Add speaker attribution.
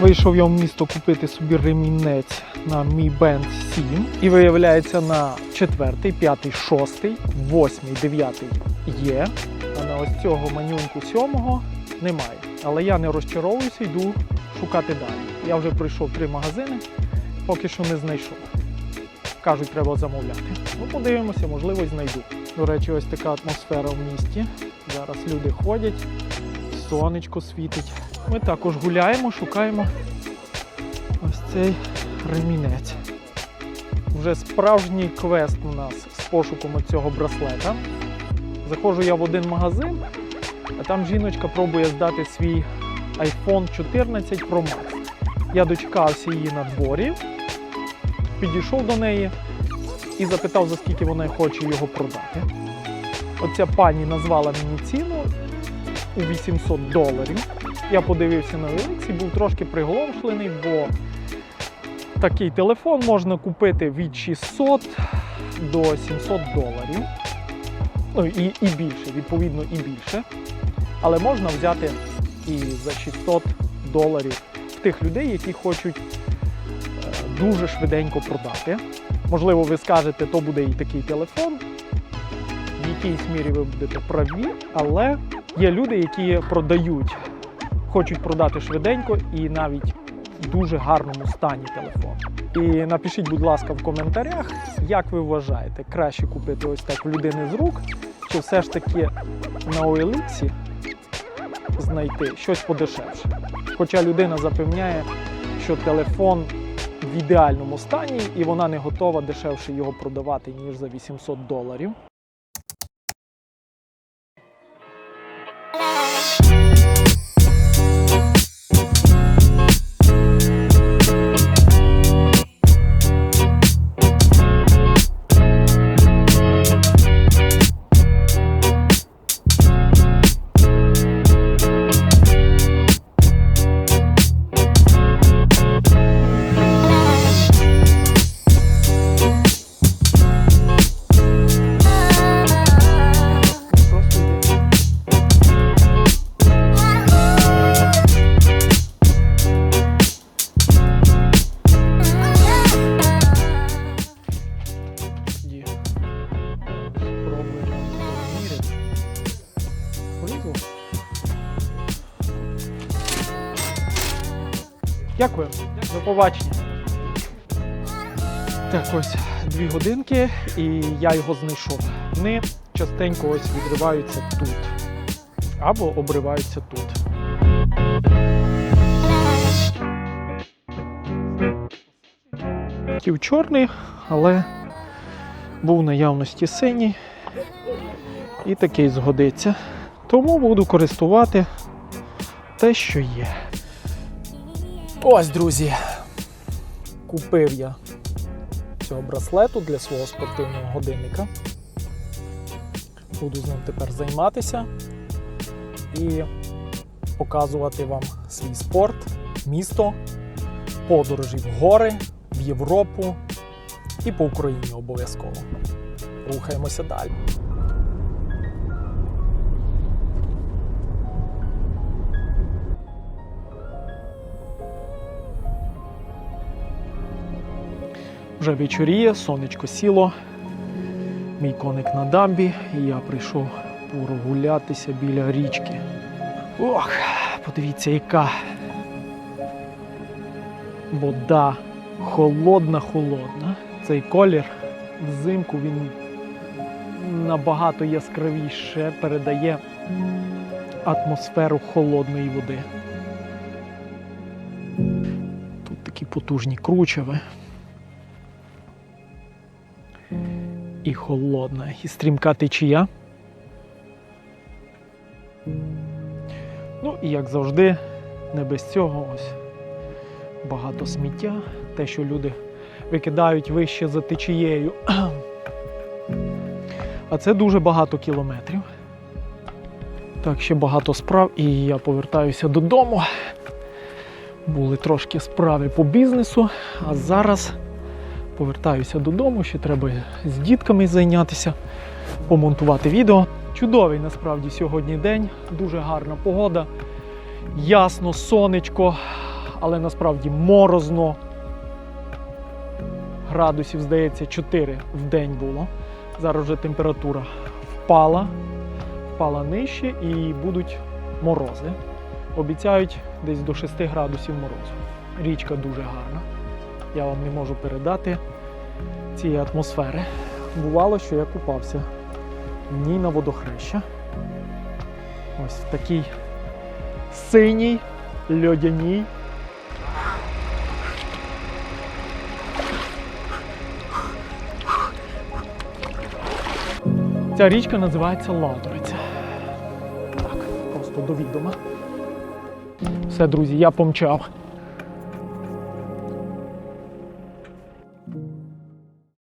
Speaker 1: Вийшов я в місто купити собі ремінець на Mi Band 7 і виявляється на 4, 5, 6, 8, 9 є, а на ось цього манюньку 7 немає. Але я не розчаровуюся, йду шукати далі. Я вже пройшов три магазини, поки що не знайшов. Кажуть, треба замовляти. Ну, подивимося, можливо, знайду. До речі, ось така атмосфера в місті. Зараз люди ходять, сонечко світить. Ми також гуляємо, шукаємо ось цей ремінець. Вже справжній квест у нас з пошуком цього браслета. Заходжу я в один магазин, а там жіночка пробує здати свій iPhone 14 Pro Max. Я дочекався її на дворі, підійшов до неї і запитав, за скільки вона хоче його продати. Оця пані назвала мені ціну у 800 доларів. Я подивився на Еликсі, був трошки приголомшлений, бо такий телефон можна купити від 600 до 700 доларів. Ну і, і більше, відповідно, і більше. Але можна взяти і за 600 доларів в тих людей, які хочуть дуже швиденько продати. Можливо, ви скажете, то буде і такий телефон. В якійсь мірі ви будете праві, але є люди, які продають, хочуть продати швиденько і навіть в дуже гарному стані телефон. І напишіть, будь ласка, в коментарях, як ви вважаєте, краще купити ось так в людини з рук, чи все ж таки на OLX знайти щось подешевше. Хоча людина запевняє, що телефон в ідеальному стані і вона не готова дешевше його продавати, ніж за 800 доларів. Дякую. До побачення. Так, ось дві годинки, і я його знайшов. Вони частенько ось відриваються тут. Або обриваються тут. Хотів чорний, але був наявності синій. І такий згодиться. Тому буду користувати те, що є. Ось, друзі. Купив я цього браслету для свого спортивного годинника. Буду з ним тепер займатися і показувати вам свій спорт, місто, подорожі в гори, в Європу і по Україні обов'язково. Рухаємося далі. Вже вечоріє, сонечко сіло, мій коник на дамбі, і я прийшов прогулятися біля річки. Ох, подивіться, яка вода холодна, холодна. Цей колір взимку він набагато яскравіше передає атмосферу холодної води. Тут такі потужні кручеви. І холодна, і стрімка течія. Ну і як завжди, не без цього ось багато сміття, те, що люди викидають вище за течією. А це дуже багато кілометрів. Так, ще багато справ, і я повертаюся додому. Були трошки справи по бізнесу, а зараз повертаюся додому, ще треба з дітками зайнятися. помонтувати відео. Чудовий насправді сьогодні день, дуже гарна погода. Ясно, сонечко, але насправді морозно. Градусів, здається, 4 в день було. Зараз вже температура впала, впала нижче і будуть морози. Обіцяють десь до 6 градусів морозу. Річка дуже гарна. Я вам не можу передати цієї атмосфери. Бувало, що я купався в ній на водохреща. Ось в такій синій, льодяній. Ця річка називається Ладовиця. Так, просто до відома. Все, друзі, я помчав.